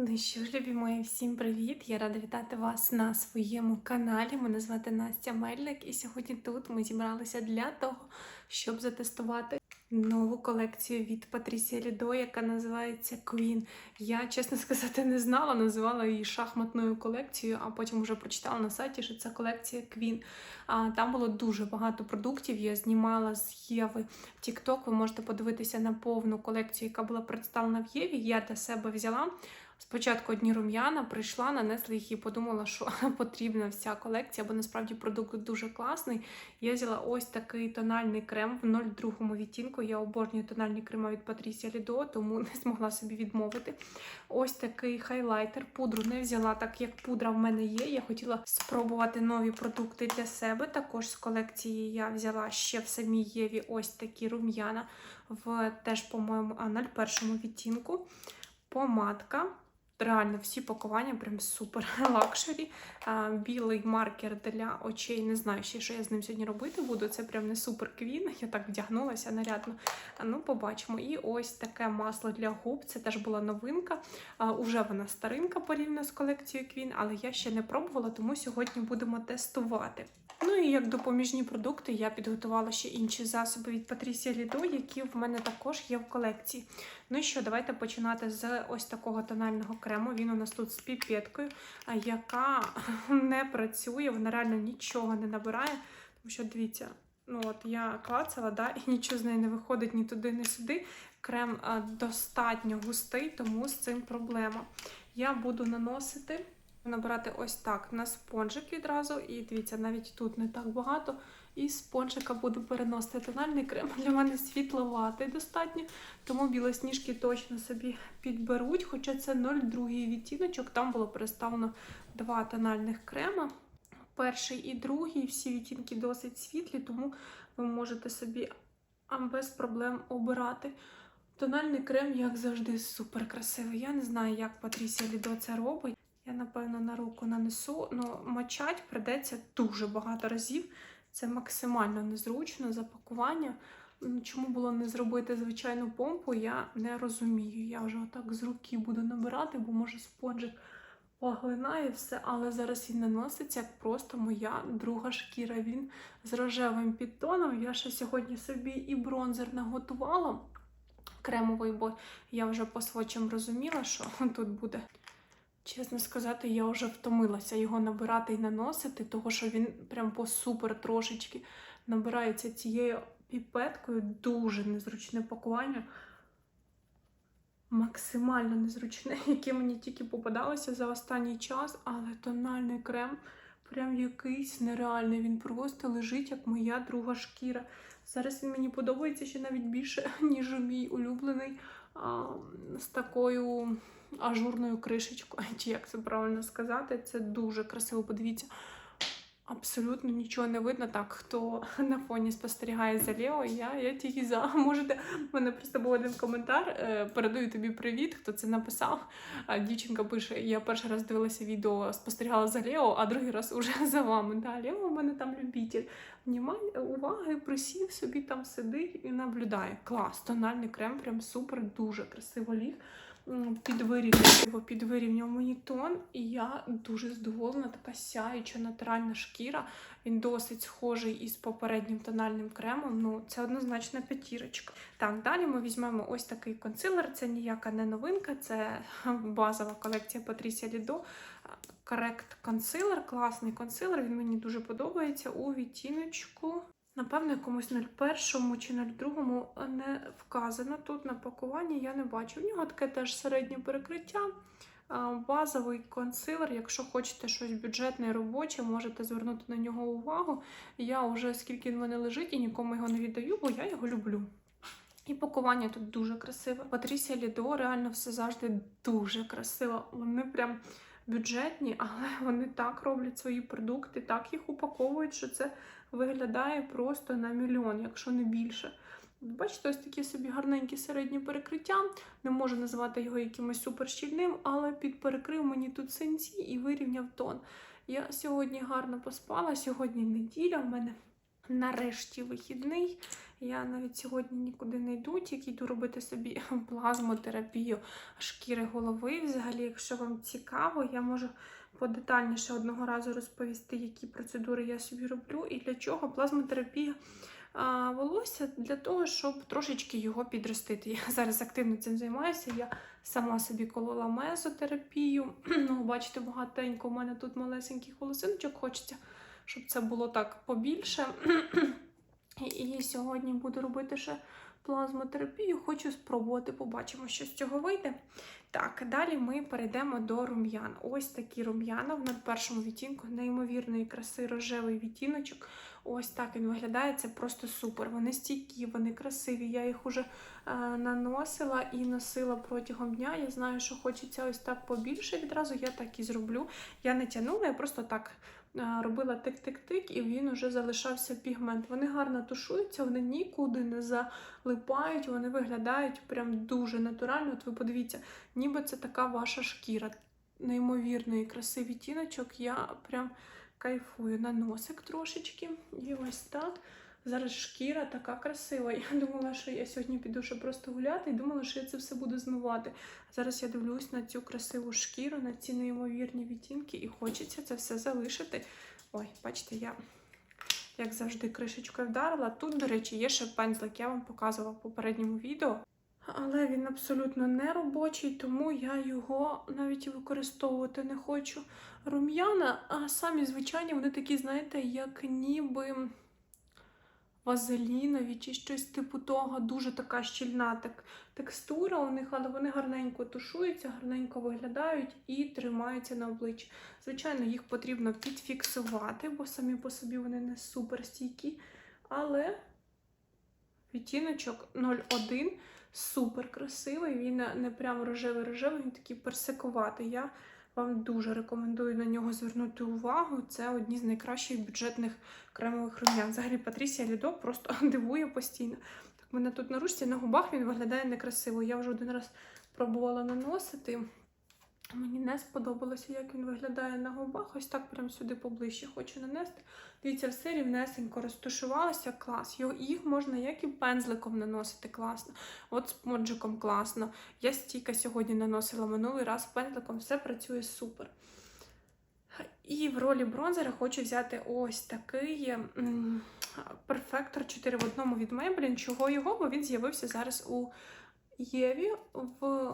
Ну що ж, любі мої, всім привіт! Я рада вітати вас на своєму каналі. Мене звати Настя Мельник, і сьогодні тут ми зібралися для того, щоб затестувати нову колекцію від Патрісія Лідо, яка називається Queen. Я, чесно сказати, не знала, називала її шахматною колекцією, а потім вже прочитала на сайті, що це колекція Queen. А, Там було дуже багато продуктів. Я знімала з Єви в TikTok. Ви можете подивитися на повну колекцію, яка була представлена в Єві. Я для себе взяла. Спочатку одні рум'яна прийшла, нанесла їх і подумала, що потрібна вся колекція, бо насправді продукт дуже класний. Я взяла ось такий тональний крем в 02 відтінку. Я обожнюю тональні крема від Patricia Lido, тому не змогла собі відмовити. Ось такий хайлайтер. Пудру не взяла, так як пудра в мене є. Я хотіла спробувати нові продукти для себе. Також з колекції я взяла ще в самій Єві ось такі рум'яна в теж, по-моєму, а 01 відтінку. Помадка. Реально, всі пакування прям супер лакшері. Білий маркер для очей. Не знаю ще, що я з ним сьогодні робити буду. Це прям не супер квін. Я так вдягнулася нарядно. Ну, побачимо. І ось таке масло для губ. Це теж була новинка. А, уже вона старинка порівняно з колекцією Квін, але я ще не пробувала, тому сьогодні будемо тестувати. Ну і як допоміжні продукти я підготувала ще інші засоби від Patricia Lido, які в мене також є в колекції. Ну і що, давайте починати з ось такого тонального крему. Він у нас тут з піпеткою, яка не працює, вона реально нічого не набирає. Тому що дивіться, ну от я клацала, да, і нічого з неї не виходить ні туди, ні сюди. Крем достатньо густий, тому з цим проблема. Я буду наносити. Набирати ось так на спонжик відразу, і дивіться, навіть тут не так багато. І з спонжика буду переносити тональний крем. Для мене світловатий достатньо, тому білосніжки точно собі підберуть. Хоча це 0,2 відтіночок, там було представлено два тональних крема. Перший і другий, всі відтінки досить світлі, тому ви можете собі без проблем обирати. Тональний крем, як завжди, супер красивий. Я не знаю, як Патрісія Лідо це робить. Я, напевно, на руку нанесу, але мочать придеться дуже багато разів. Це максимально незручно запакування. Чому було не зробити звичайну помпу, я не розумію. Я вже отак з руки буду набирати, бо може спонжик поглинає все, але зараз він наноситься як просто моя друга шкіра. Він з рожевим підтоном. Я ще сьогодні собі і бронзер наготувала кремовий, бо я вже по свочам розуміла, що тут буде. Чесно сказати, я вже втомилася його набирати і наносити, тому що він прям по супер трошечки набирається цією піпеткою. Дуже незручне пакування. Максимально незручне, яке мені тільки попадалося за останній час, але тональний крем прям якийсь нереальний. Він просто лежить, як моя друга шкіра. Зараз він мені подобається ще навіть більше, ніж мій улюблений з такою ажурною кришечкою, чи як це правильно сказати. Це дуже красиво. Подивіться, абсолютно нічого не видно. Так, хто на фоні спостерігає за Лео, я я тільки за. Можете, в мене просто був один коментар. е, Передаю тобі привіт, хто це написав. Дівчинка пише: я перший раз дивилася відео, спостерігала за Лео, а другий раз уже за вами. Да, Лео у мене там любитель. Внімання, уваги, присів собі там сидить і наблюдає. Клас, тональний крем, прям супер, дуже красиво ліг підвирівняв, підвирівняв мені тон, і я дуже задоволена, така сяюча натуральна шкіра. Він досить схожий із попереднім тональним кремом. Ну, це однозначно п'ятірочка. Так, далі ми візьмемо ось такий консилер. Це ніяка не новинка, це базова колекція Patricia Lido. Correct консилер, класний консилер. Він мені дуже подобається у відтіночку. Напевно, якомусь 01 чи 02 не вказано тут на пакуванні, я не бачу. У нього таке теж середнє перекриття. Базовий консилер, якщо хочете щось бюджетне і робоче, можете звернути на нього увагу. Я вже скільки він мене лежить і нікому його не віддаю, бо я його люблю. І пакування тут дуже красиве. Патрісія Лідо реально все завжди дуже красиво. Вони прям бюджетні, але вони так роблять свої продукти, так їх упаковують, що це виглядає просто на мільйон, якщо не більше. Бачите, ось такі собі гарненькі середні перекриття. Не можу назвати його якимось суперщільним, але підперекрив мені тут синці і вирівняв тон. Я сьогодні гарно поспала, сьогодні неділя, в мене Нарешті вихідний. Я навіть сьогодні нікуди не йду, тільки йду робити собі плазмотерапію шкіри голови. Взагалі, якщо вам цікаво, я можу подетальніше одного разу розповісти, які процедури я собі роблю і для чого плазмотерапія волосся для того, щоб трошечки його підростити. Я зараз активно цим займаюся. Я сама собі колола мезотерапію. Ну, бачите, багатенько у мене тут малесеньких волосиночок хочеться, щоб це було так побільше. І сьогодні буду робити ще плазмотерапію. Хочу спробувати, побачимо, що з цього вийде. Так, далі ми перейдемо до рум'ян. Ось такі рум'яна в першому відтінку, неймовірної краси, рожевий відтіночок. Ось так він виглядає. Це просто супер. Вони стійкі, вони красиві. Я їх уже е, наносила і носила протягом дня. Я знаю, що хочеться ось так побільше відразу. Я так і зроблю. Я не тягнула, я просто так робила тик-тик-тик, і він вже залишався пігмент. Вони гарно тушуються, вони нікуди не залипають, вони виглядають прям дуже натурально. От ви подивіться, ніби це така ваша шкіра. Неймовірної красивий тіночок. Я прям кайфую на носик трошечки. І ось так. Зараз шкіра така красива. Я думала, що я сьогодні піду ще просто гуляти, і думала, що я це все буду змивати. Зараз я дивлюсь на цю красиву шкіру, на ці неймовірні відтінки, і хочеться це все залишити. Ой, бачите, я, як завжди, кришечкою вдарила. Тут, до речі, є ще пензлик, я вам показувала в попередньому відео. Але він абсолютно не робочий, тому я його навіть використовувати не хочу. Рум'яна, а самі звичайні, вони такі, знаєте, як ніби вазелінові чи щось типу того. Дуже така щільна так, текстура у них, але вони гарненько тушуються, гарненько виглядають і тримаються на обличчі. Звичайно, їх потрібно підфіксувати, бо самі по собі вони не супер стійкі. Але відтіночок 01 супер красивий. Він не прямо рожевий-рожевий, він такий персикуватий. Вам дуже рекомендую на нього звернути увагу. Це одні з найкращих бюджетних кремових рум'ян. Взагалі, Патрісія Лідо просто дивує постійно. Так, мене тут на ручці на губах він виглядає некрасиво. Я вже один раз пробувала наносити. Мені не сподобалося, як він виглядає на губах. Ось так прям сюди поближче хочу нанести. Дивіться, все рівнесенько розташувалося, клас. Їх можна як і пензликом наносити класно. От спонжиком класно. Я стільки сьогодні наносила минулий раз пензликом, все працює супер. І в ролі бронзера хочу взяти ось такий перфектор 4 в одному від Maybelline. Чого його? Бо він з'явився зараз у Єві в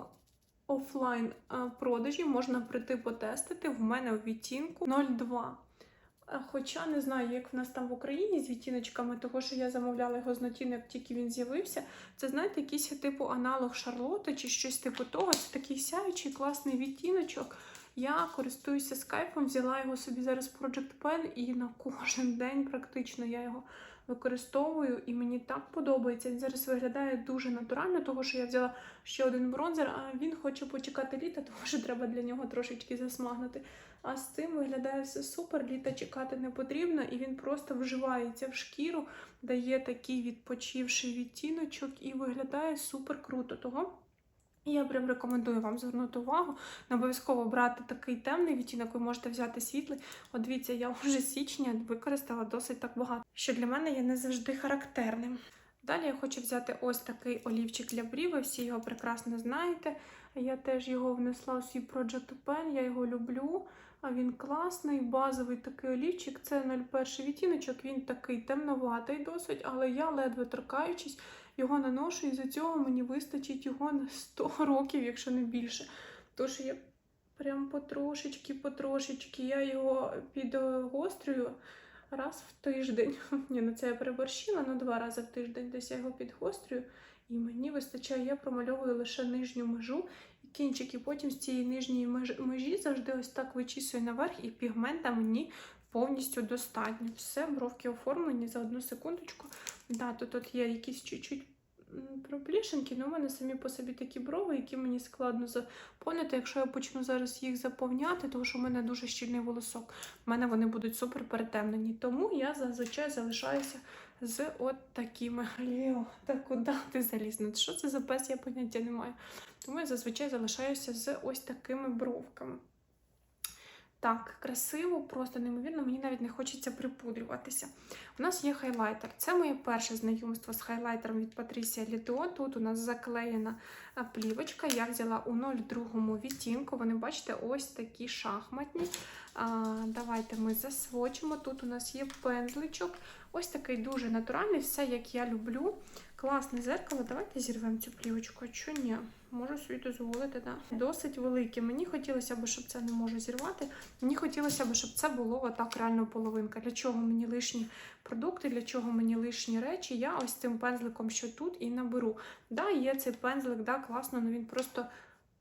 офлайн а, продажі. Можна прийти потестити. В мене у відтінку 02. Хоча не знаю, як в нас там в Україні з відтіночками, того що я замовляла його з Нотіни, як тільки він з'явився. Це, знаєте, якийсь типу аналог Шарлоти чи щось типу того. Це такий сяючий класний відтіночок. Я користуюся скайпом, взяла його собі зараз в Project Pen і на кожен день практично я його використовую, і мені так подобається. Він зараз виглядає дуже натурально, того що я взяла ще один бронзер, а він хоче почекати літа, тому що треба для нього трошечки засмагнути. А з цим виглядає все супер, літа чекати не потрібно, і він просто вживається в шкіру, дає такий відпочивший відтіночок і виглядає супер круто. Того я прям рекомендую вам звернути увагу. Не обов'язково брати такий темний відтінок, ви можете взяти світлий. От дивіться, я вже січня використала досить так багато, що для мене є не завжди характерним. Далі я хочу взяти ось такий олівчик для брів, ви всі його прекрасно знаєте. Я теж його внесла у свій Project Pen, я його люблю. А він класний, базовий такий олівчик. Це 01 відтіночок, він такий темноватий досить, але я ледве торкаючись, його наношу, і за цього мені вистачить його на 100 років, якщо не більше. Тож я прям потрошечки, потрошечки, я його підгострюю раз в тиждень. Ні, ну це я переборщила, ну два рази в тиждень десь я його підгострюю. І мені вистачає, я промальовую лише нижню межу і кінчик, і потім з цієї нижньої меж- межі завжди ось так вичісую наверх, і пігмента мені повністю достатньо. Все, бровки оформлені за одну секундочку. Да, тут, тут є якісь чуть-чуть проплішинки, але у мене самі по собі такі брови, які мені складно заповнити. Якщо я почну зараз їх заповняти, тому що в мене дуже щільний волосок, в мене вони будуть супер перетемнені. Тому я зазвичай залишаюся з от такими. Ліо, та куди ти заліз? Що це за пес, я поняття не маю. Тому я зазвичай залишаюся з ось такими бровками. Так красиво, просто неймовірно, мені навіть не хочеться припудрюватися. У нас є хайлайтер. Це моє перше знайомство з хайлайтером від Patricia Lido. Тут у нас заклеєна плівочка. Я взяла у 02 відтінку. Вони, бачите, ось такі шахматні. А, давайте ми засвочимо. Тут у нас є пензличок. Ось такий дуже натуральний, все як я люблю. Класне зеркало. Давайте зірвемо цю плівочку. А що ні? Можу собі дозволити, да. Досить велике. Мені хотілося б, щоб це не можу зірвати. Мені хотілося б, щоб це було отак реально половинка. Для чого мені лишні продукти, для чого мені лишні речі? Я ось цим пензликом, що тут, і наберу. Да, є цей пензлик, да, класно, але він просто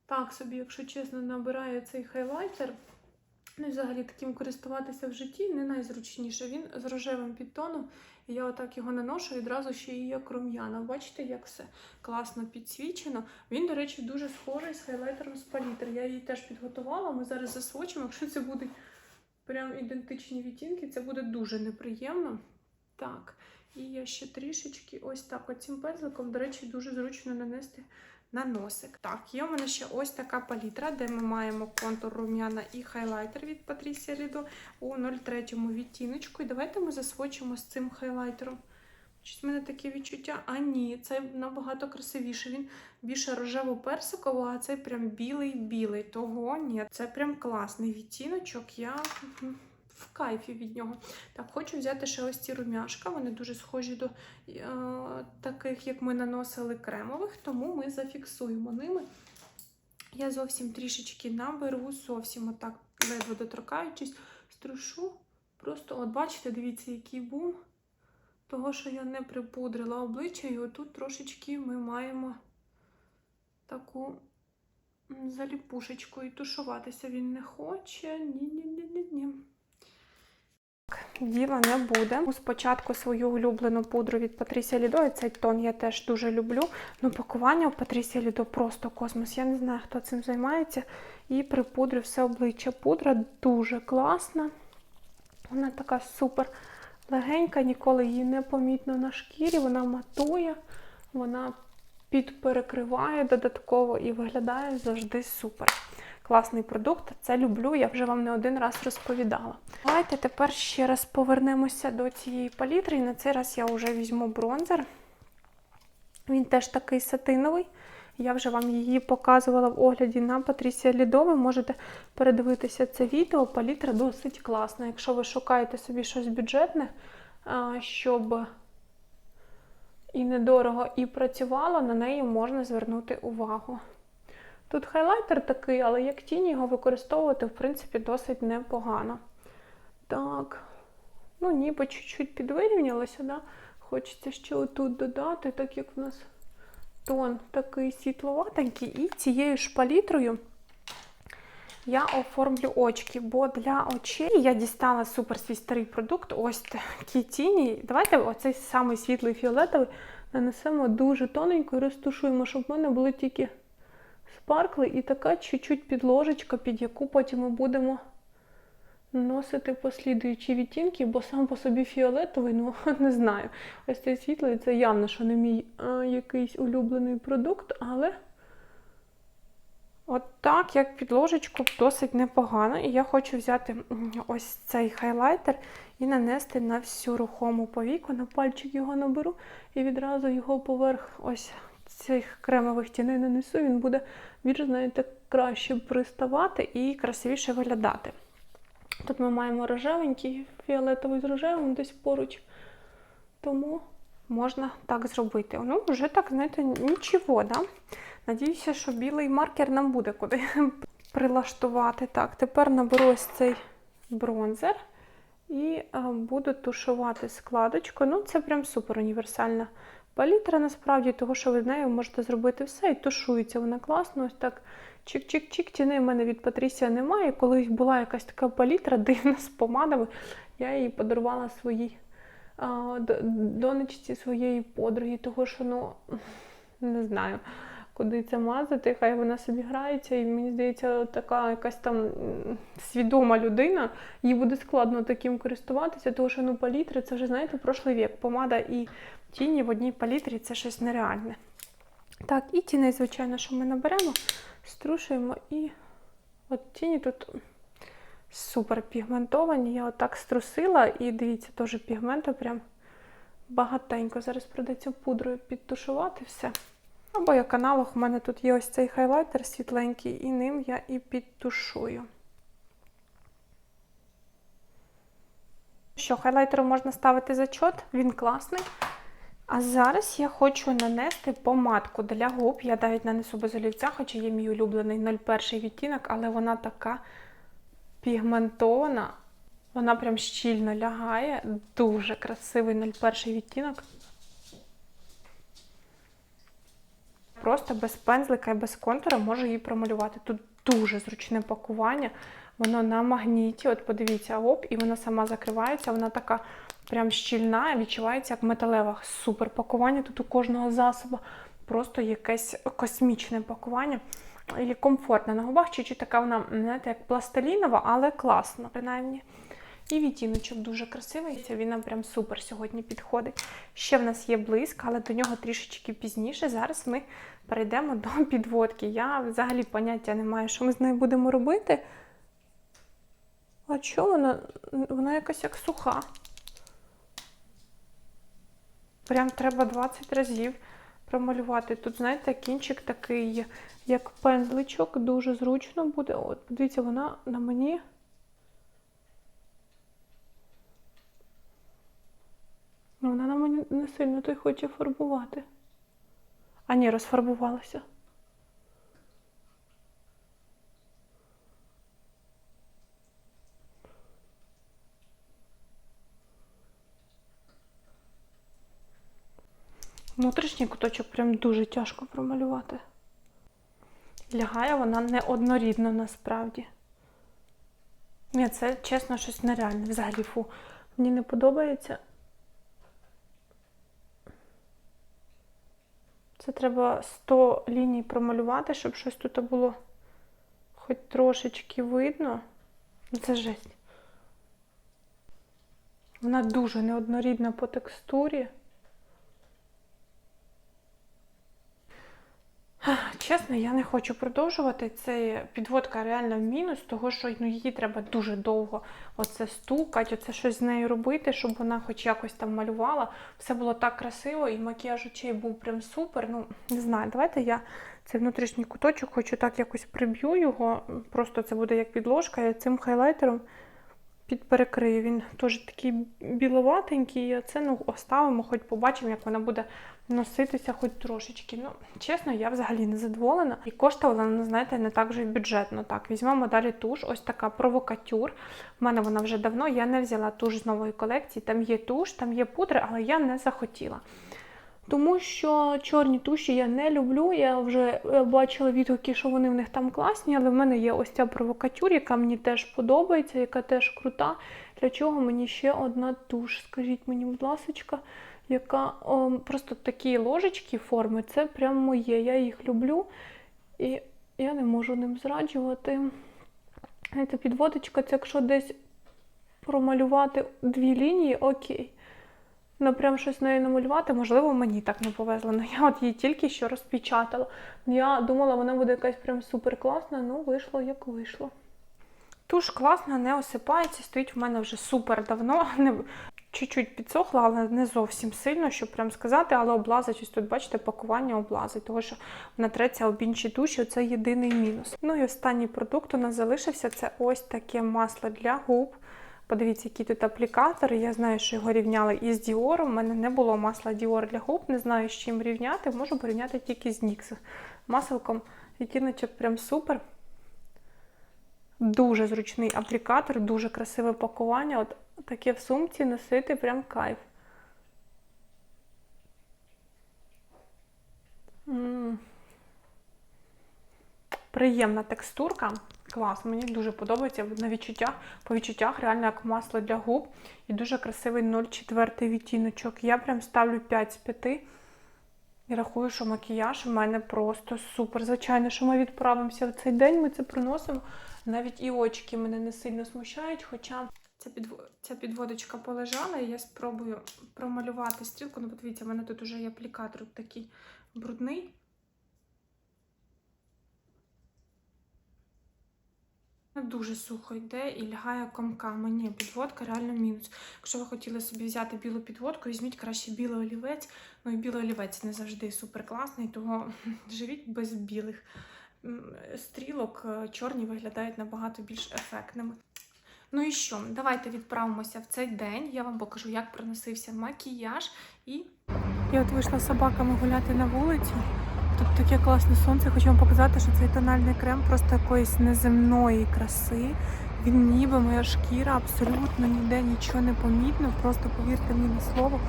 так собі, якщо чесно, набирає цей хайлайтер. Ну взагалі таким користуватися в житті не найзручніше. Він з рожевим підтоном. І я отак його наношу і одразу ще і як рум'яна. Бачите, як все класно підсвічено. Він, до речі, дуже схожий з хайлайтером з палітри. Я її теж підготувала. Ми зараз засвочимо. Якщо це будуть прям ідентичні відтінки, це буде дуже неприємно. Так, і я ще трішечки ось так. Оцим пензликом, до речі, дуже зручно нанести на носик. Так, є у мене ще ось така палітра, де ми маємо контур рум'яна і хайлайтер від Patricia Lido у 03 відтіночку. І давайте ми засвочимо з цим хайлайтером. Щось в мене таке відчуття. А ні, це набагато красивіше. Він більше рожево-персикового, а цей прям білий-білий. Того ні, це прям класний відтіночок. Я в кайфі від нього. Так, хочу взяти ще ось ці румяшка. Вони дуже схожі до е, таких, як ми наносили кремових, тому ми зафіксуємо ними. Я зовсім трішечки наберу, зовсім отак, ледве доторкаючись, струшу. Просто, от бачите, дивіться, який бум. Того, що я не припудрила обличчя, і отут трошечки ми маємо таку заліпушечку. І тушуватися він не хоче. Ні-ні-ні-ні-ні. Діла не буде. Спочатку свою улюблену пудру від Patricia Lido, і цей тон я теж дуже люблю. Ну, пакування у Patricia Lido просто космос. Я не знаю, хто цим займається. І припудрю все обличчя. Пудра дуже класна. Вона така супер легенька, ніколи її не помітно на шкірі. Вона матує, вона підперекриває додатково і виглядає завжди супер. Класний продукт, це люблю, я вже вам не один раз розповідала. Давайте тепер ще раз повернемося до цієї палітри. І на цей раз я вже візьму бронзер. Він теж такий сатиновий. Я вже вам її показувала в огляді на Patricia Lido. Ви можете передивитися це відео. Палітра досить класна. Якщо ви шукаєте собі щось бюджетне, щоб і недорого, і працювало, на неї можна звернути увагу. Тут хайлайтер такий, але як тінь його використовувати, в принципі, досить непогано. Так, ну ніби чуть-чуть підвирівнялося, да? хочеться ще отут додати, так як в нас тон такий світловатенький. І цією ж палітрою я оформлю очки, бо для очей я дістала супер свій старий продукт. Ось такі тіні. Давайте оцей самий світлий фіолетовий нанесемо дуже тоненько і розтушуємо, щоб в мене були тільки спаркли і така чуть-чуть підложечка, під яку потім ми будемо наносити послідуючі відтінки, бо сам по собі фіолетовий, ну не знаю. Ось цей світлий це явно, що не мій а, якийсь улюблений продукт, але от так, як підложечку, досить непогано. І я хочу взяти ось цей хайлайтер і нанести на всю рухому повіку, на пальчик його наберу і відразу його поверх ось цих кремових тіней нанесу, він буде більш, знаєте, краще приставати і красивіше виглядати. Тут ми маємо рожевенький, фіолетовий з рожевим десь поруч. Тому можна так зробити. Ну, вже так, знаєте, нічого, да? Надіюся, що білий маркер нам буде куди прилаштувати. Так, тепер наберу ось цей бронзер і буду тушувати складочку. Ну, це прям супер універсальна палітра, насправді, того, що ви з нею можете зробити все і тушується вона класно. Ось так чик-чик-чик. Тіни в мене від Патрісія немає. Колись була якась така палітра дивна з помадами. Я її подарувала своїй а, донечці своєї подруги, того що, ну, не знаю, куди це мазати, хай вона собі грається, і мені здається, така якась там свідома людина, їй буде складно таким користуватися, тому що ну, палітри це вже, знаєте, прошлий вік. Помада і тіні в одній палітрі це щось нереальне. Так, і тіней, звичайно, що ми наберемо, струшуємо і от тіні тут супер пігментовані. Я отак струсила і дивіться, теж пігменту прям багатенько. Зараз придеться пудрою підтушувати все. Або як аналог, у мене тут є ось цей хайлайтер світленький, і ним я і підтушую. Що, хайлайтером можна ставити зачот, він класний. А зараз я хочу нанести помадку для губ. Я навіть нанесу без олівця, хоча є мій улюблений 01 відтінок, але вона така пігментована. Вона прям щільно лягає. Дуже красивий 01 відтінок. Просто без пензлика і без контура можу її промалювати. Тут дуже зручне пакування. Воно на магніті. От подивіться, оп, і вона сама закривається. Вона така прям щільна, відчувається як металева. Супер пакування. Тут у кожного засобу просто якесь космічне пакування. І комфортне на губах, чуть-чуть така вона, знаєте, як пластилінова, але класна, принаймні. І відтіночок дуже красивий. Він нам прям супер сьогодні підходить. Ще в нас є блиск, але до нього трішечки пізніше. Зараз ми перейдемо до підводки. Я взагалі поняття не маю, що ми з нею будемо робити. А що вона? Вона якась як суха. Прям треба 20 разів промалювати. Тут, знаєте, кінчик такий, як пензличок, дуже зручно буде. От, подивіться, вона на мені. Вона на мені не сильно той хоче фарбувати. А ні, розфарбувалася. Внутрішній куточок прям дуже тяжко промалювати. Лягає вона неоднорідно насправді. Ні, це чесно щось нереальне. Взагалі фу. Мені не подобається. Це треба 100 ліній промалювати, щоб щось тут було хоч трошечки видно. Ну, Це жесть. Вона дуже неоднорідна по текстурі. Чесно, я не хочу продовжувати. Це підводка реально в мінус, того що ну, її треба дуже довго оце стукати, оце щось з нею робити, щоб вона хоч якось там малювала. Все було так красиво, і макіяж очей був прям супер. Ну, не знаю, давайте я цей внутрішній куточок хочу так якось приб'ю його. Просто це буде як підложка, я цим хайлайтером підперекрию. Він теж такий біловатенький, а це ну, оставимо, хоч побачимо, як вона буде носитися хоч трошечки. Ну, чесно, я взагалі не задоволена. І коштувала, ну, знаєте, не так вже й бюджетно. Так, візьмемо далі туш, ось така провокатюр. У мене вона вже давно, я не взяла туш з нової колекції. Там є туш, там є пудри, але я не захотіла. Тому що чорні туші я не люблю. Я вже е, бачила відгуки, що вони в них там класні, але в мене є ось ця провокатюр, яка мені теж подобається, яка теж крута. Для чого мені ще одна туш? Скажіть мені, будь ласка, яка о, просто такі ложечки форми, це прям моє. Я їх люблю і я не можу ним зраджувати. Знаєте, підводочка, це якщо десь промалювати дві лінії, окей. Ну, прям щось нею намалювати, можливо, мені так не повезло. Ну, я от її тільки що розпечатала. Я думала, вона буде якась прям супер класна, ну вийшло як вийшло. Туш класна, не осипається, стоїть в мене вже супер давно. Чуть-чуть підсохла, але не зовсім сильно, щоб прям сказати, але облазить, ось тут, бачите, пакування облазить, тому що вона треться об інші туші, це єдиний мінус. Ну і останній продукт у нас залишився це ось таке масло для губ. Подивіться, який тут аплікатор. Я знаю, що його рівняли із Діором. У мене не було масла Діор для губ, не знаю, з чим рівняти. Можу порівняти тільки з Нікс. Маселком відтіночок прям супер. Дуже зручний аплікатор, дуже красиве пакування. От таке в сумці носити прям кайф. Приємна текстурка. Клас, мені дуже подобається на відчуттях, по відчуттях реально як масло для губ. І дуже красивий 0,4 відтіночок. Я прям ставлю 5 з 5. І рахую, що макіяж у мене просто супер. Звичайно, що ми відправимося в цей день, ми це приносимо. Навіть і очки мене не сильно смущають, хоча ця, підв... ця підводочка полежала, і я спробую промалювати стрілку. Ну, подивіться, в мене тут вже є аплікатор такий брудний. Дуже сухо йде і лягає комками. Ні, підводка реально мінус. Якщо ви хотіли собі взяти білу підводку, візьміть краще білий олівець. Ну і білий олівець не завжди супер класний, того живіть без білих стрілок. Е, Чорні виглядають набагато більш ефектними. Ну і що? Давайте відправимося в цей день. Я вам покажу, як проносився макіяж і. Я от вийшла з собаками гуляти на вулицю. Тут таке класне сонце. Хочу вам показати, що цей тональний крем просто якоїсь неземної краси. Він ніби моя шкіра, абсолютно ніде нічого не помітно. Просто повірте мені на слово.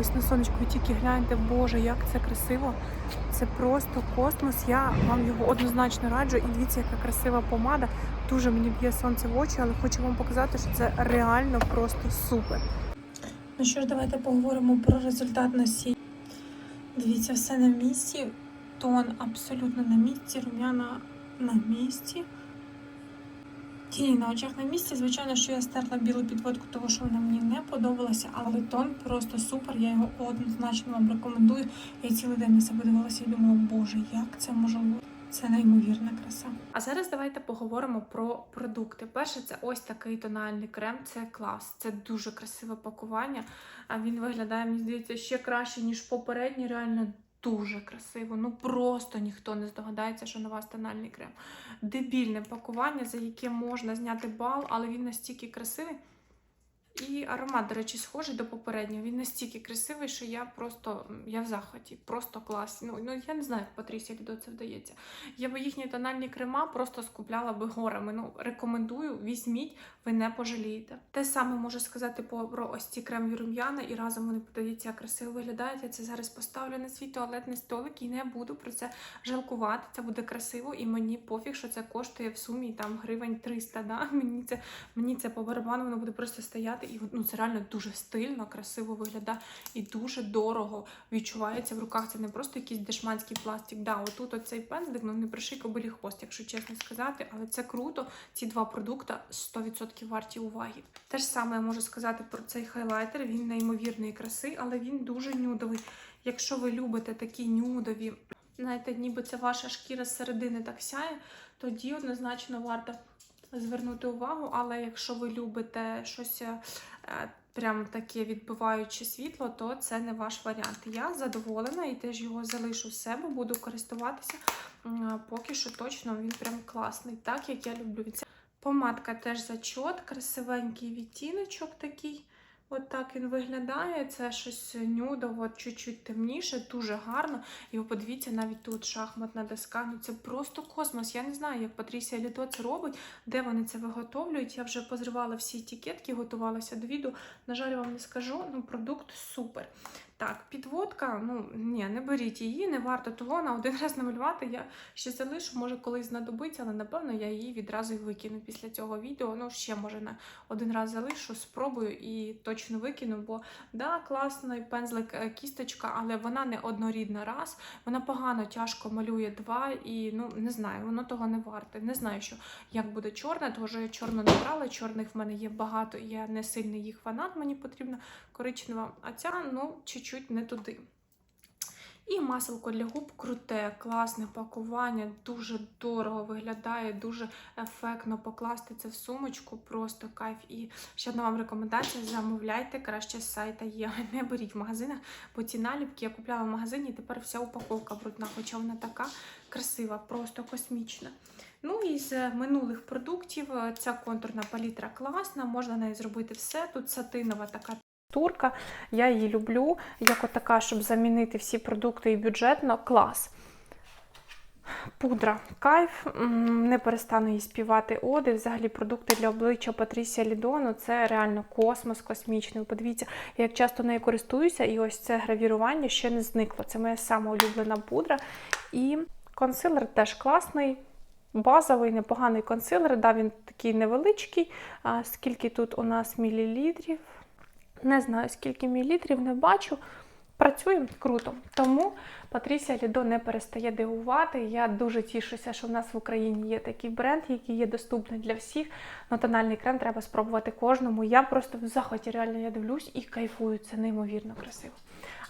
Ось на сонечку ви тільки гляньте, Боже, як це красиво. Це просто космос. Я вам його однозначно раджу. І дивіться, яка красива помада. Дуже мені б'є сонце в очі, але хочу вам показати, що це реально просто супер. Ну що ж, давайте поговоримо про результат носіння. Дивіться, все на місці. Тон абсолютно на місці, рум'яна на місці. Тіні на очах на місці. Звичайно, що я стерла білу підводку, тому що вона мені не подобалася, але тон просто супер. Я його однозначно вам рекомендую. Я цілий день на себе дивилася і думала, боже, як це може бути? Це неймовірна краса. А зараз давайте поговоримо про продукти. Перше, це ось такий тональний крем. Це клас, це дуже красиве пакування. А він виглядає, мені здається, ще краще, ніж попередній. Реально дуже красиво. Ну просто ніхто не здогадається, що на вас тональний крем. Дебільне пакування, за яке можна зняти бал, але він настільки красивий. І аромат, до речі, схожий до попереднього. Він настільки красивий, що я просто я в захваті, просто клас. Ну, ну я не знаю, як Патрісі Лідо це вдається. Я би їхні тональні крема просто скупляла би горами. Ну, рекомендую, візьміть, ви не пожалієте. Те саме можу сказати про ось ці кремові рум'яна, і разом вони подивіться, як красиво виглядають. Я це зараз поставлю на свій туалетний столик і не буду про це жалкувати. Це буде красиво, і мені пофіг, що це коштує в сумі там гривень 300. Да? Мені це мені це по барабану, воно буде просто стояти. І ну, це реально дуже стильно, красиво виглядає і дуже дорого відчувається в руках. Це не просто якийсь дешманський пластик. Да, отут оцей пензлик, ну не приший кобилі хвост, якщо чесно сказати, але це круто. Ці два продукти 100% варті уваги. Те ж саме я можу сказати про цей хайлайтер. Він неймовірної краси, але він дуже нюдовий. Якщо ви любите такі нюдові, знаєте, ніби це ваша шкіра зсередини так сяє, тоді однозначно варто звернути увагу. Але якщо ви любите щось е, прям таке відбиваюче світло, то це не ваш варіант. Я задоволена і теж його залишу в себе, буду користуватися. Поки що точно він прям класний, так як я люблю. Помадка теж зачот, красивенький відтіночок такий. От так він виглядає. Це щось нюдово, чуть-чуть темніше, дуже гарно. І подивіться, навіть тут шахматна доска. Ну це просто космос. Я не знаю, як Патрісія Літо це робить, де вони це виготовлюють. Я вже позривала всі етикетки, готувалася до відео. На жаль, вам не скажу. Ну, продукт супер. Так, підводка, ну ні, не беріть її, не варто того на один раз намалювати. Я ще залишу, може колись знадобиться, але напевно я її відразу й викину після цього відео. Ну, ще може на один раз залишу, спробую і точно викину, бо да, класний пензлик е, кісточка, але вона не однорідна раз. Вона погано тяжко малює два, і ну не знаю, воно того не варте. Не знаю, що як буде чорне, тому що я чорно не брала. Чорних в мене є багато, і я не сильний їх фанат, мені потрібна коричнева. А ця, ну, чуть-чуть не туди. І маселко для губ круте, класне пакування, дуже дорого виглядає, дуже ефектно покласти це в сумочку, просто кайф. І ще одна вам рекомендація: замовляйте краще з сайта є. Не беріть в магазинах, бо ці наліпки я купляла в магазині, і тепер вся упаковка брудна, хоча вона така красива, просто космічна. Ну і з минулих продуктів е, ця контурна палітра класна, можна нею зробити все. Тут сатинова така турка. Я її люблю, як отака, щоб замінити всі продукти і бюджетно. Клас. Пудра кайф, не перестану їй співати оди. Взагалі продукти для обличчя Патрісія Лідону це реально космос космічний. Подивіться, я як часто нею користуюся, і ось це гравірування ще не зникло. Це моя сама улюблена пудра. І консилер теж класний. Базовий, непоганий консилер. Да, він такий невеличкий. А скільки тут у нас мілілітрів? Не знаю, скільки мілітрів, не бачу. працює круто. Тому Патрісія Лідо не перестає дивувати. Я дуже тішуся, що в нас в Україні є такий бренд, який є доступний для всіх. Но тональний крем треба спробувати кожному. Я просто в захваті реально я дивлюсь і кайфую. Це неймовірно красиво.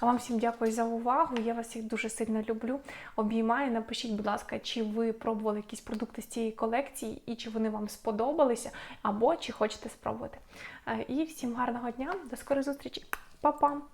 А вам всім дякую за увагу. Я вас всіх дуже сильно люблю. Обіймаю. Напишіть, будь ласка, чи ви пробували якісь продукти з цієї колекції і чи вони вам сподобалися, або чи хочете спробувати. Е, І всім гарного дня, до скорої зустрічі. Па-па!